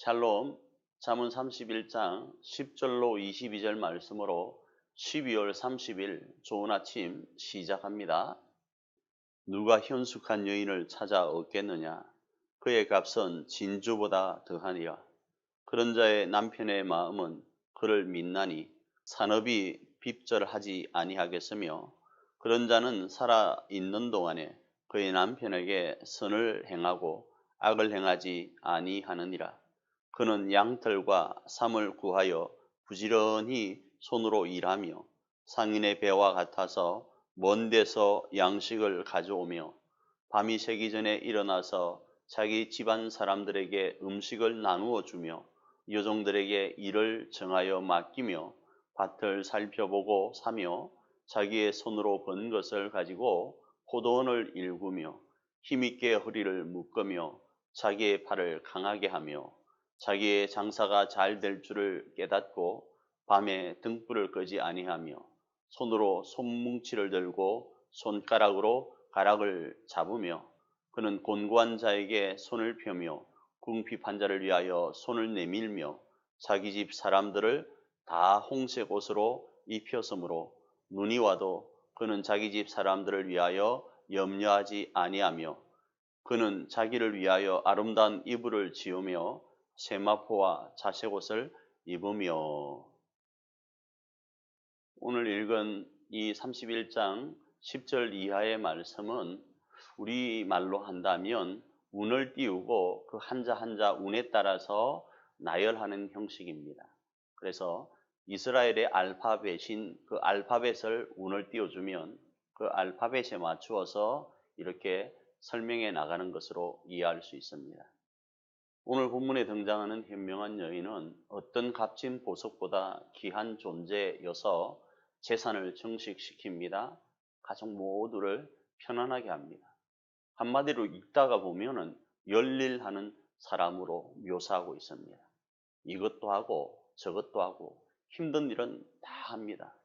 샬롬 잠언 31장 10절로 22절 말씀으로 12월 30일 좋은 아침 시작합니다. 누가 현숙한 여인을 찾아 얻겠느냐? 그의 값은 진주보다 더하니라. 그런 자의 남편의 마음은 그를 믿나니 산업이 핍절하지 아니하겠으며 그런 자는 살아 있는 동안에 그의 남편에게 선을 행하고 악을 행하지 아니하느니라. 그는 양털과 삼을 구하여 부지런히 손으로 일하며 상인의 배와 같아서 먼 데서 양식을 가져오며 밤이 새기 전에 일어나서 자기 집안 사람들에게 음식을 나누어 주며 여종들에게 일을 정하여 맡기며 밭을 살펴보고 사며 자기의 손으로 번 것을 가지고 포도원을 일구며 힘있게 허리를 묶으며 자기의 팔을 강하게 하며 자기의 장사가 잘 될 줄을 깨닫고 밤에 등불을 끄지 아니하며 손으로 손뭉치를 들고 손가락으로 가락을 잡으며 그는 곤고한 자에게 손을 펴며 궁핍한 자를 위하여 손을 내밀며 자기 집 사람들을 다 홍색 옷으로 입혔으므로 눈이 와도 그는 자기 집 사람들을 위하여 염려하지 아니하며 그는 자기를 위하여 아름다운 이불을 지으며 세마포와 자색옷을 입으며 오늘 읽은 이 31장 10절 이하의 말씀은 우리 말로 한다면 운을 띄우고 그 한자 한자 운에 따라서 나열하는 형식입니다. 그래서 이스라엘의 알파벳인 그 알파벳을 운을 띄워주면 그 알파벳에 맞추어서 이렇게 설명해 나가는 것으로 이해할 수 있습니다. 오늘 본문에 등장하는 현명한 여인은 어떤 값진 보석보다 귀한 존재여서 재산을 증식시킵니다. 가족 모두를 편안하게 합니다. 한마디로 읽다가 보면은 열일하는 사람으로 묘사하고 있습니다. 이것도 하고 저것도 하고 힘든 일은 다 합니다.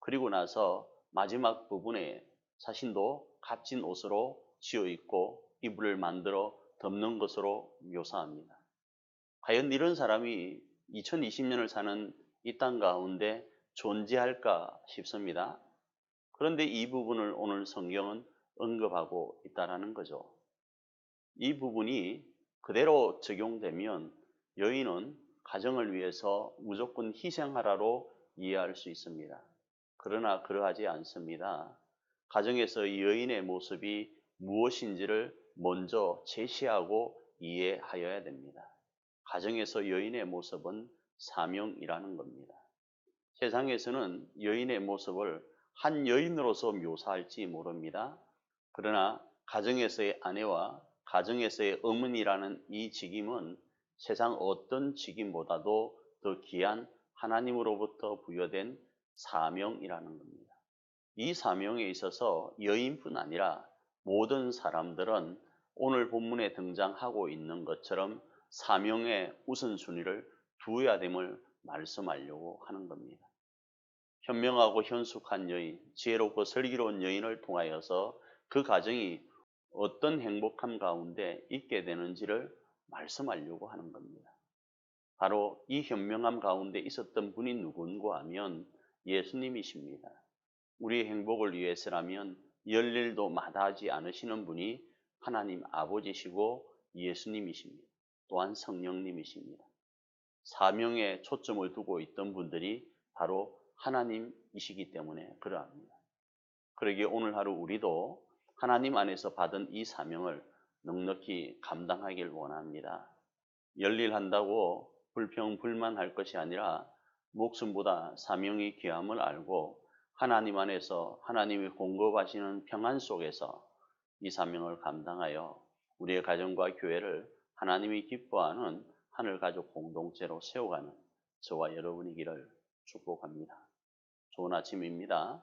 그리고 나서 마지막 부분에 자신도 값진 옷으로 지어 입고 이불을 만들어 덮는 것으로 묘사합니다. 과연 이런 사람이 2020년을 사는 이 땅 가운데 존재할까 싶습니다. 그런데 이 부분을 오늘 성경은 언급하고 있다는 거죠. 이 부분이 그대로 적용되면 여인은 가정을 위해서 무조건 희생하라로 이해할 수 있습니다. 그러나 그러하지 않습니다. 가정에서 여인의 모습이 무엇인지를 먼저 제시하고 이해하여야 됩니다. 가정에서 여인의 모습은 사명이라는 겁니다. 세상에서는 여인의 모습을 한 여인으로서 묘사할지 모릅니다. 그러나 가정에서의 아내와 가정에서의 어머니라는 이 직임은 세상 어떤 직임보다도 더 귀한 하나님으로부터 부여된 사명이라는 겁니다. 이 사명에 있어서 여인뿐 아니라 모든 사람들은 오늘 본문에 등장하고 있는 것처럼 사명의 우선순위를 두어야 됨을 말씀하려고 하는 겁니다. 현명하고 현숙한 여인, 지혜롭고 슬기로운 여인을 통하여서 그 가정이 어떤 행복함 가운데 있게 되는지를 말씀하려고 하는 겁니다. 바로 이 현명함 가운데 있었던 분이 누군가 하면 예수님이십니다. 우리의 행복을 위해서라면 열일도 마다하지 않으시는 분이 하나님 아버지시고 예수님이십니다. 또한 성령님이십니다. 사명에 초점을 두고 있던 분들이 바로 하나님이시기 때문에 그러합니다. 그러기에 오늘 하루 우리도 하나님 안에서 받은 이 사명을 넉넉히 감당하길 원합니다. 열일한다고 불평 불만할 것이 아니라 목숨보다 사명이 귀함을 알고 하나님 안에서 하나님이 공급하시는 평안 속에서 이 사명을 감당하여 우리의 가정과 교회를 하나님이 기뻐하는 하늘 가족 공동체로 세워가는 저와 여러분이기를 축복합니다. 좋은 아침입니다.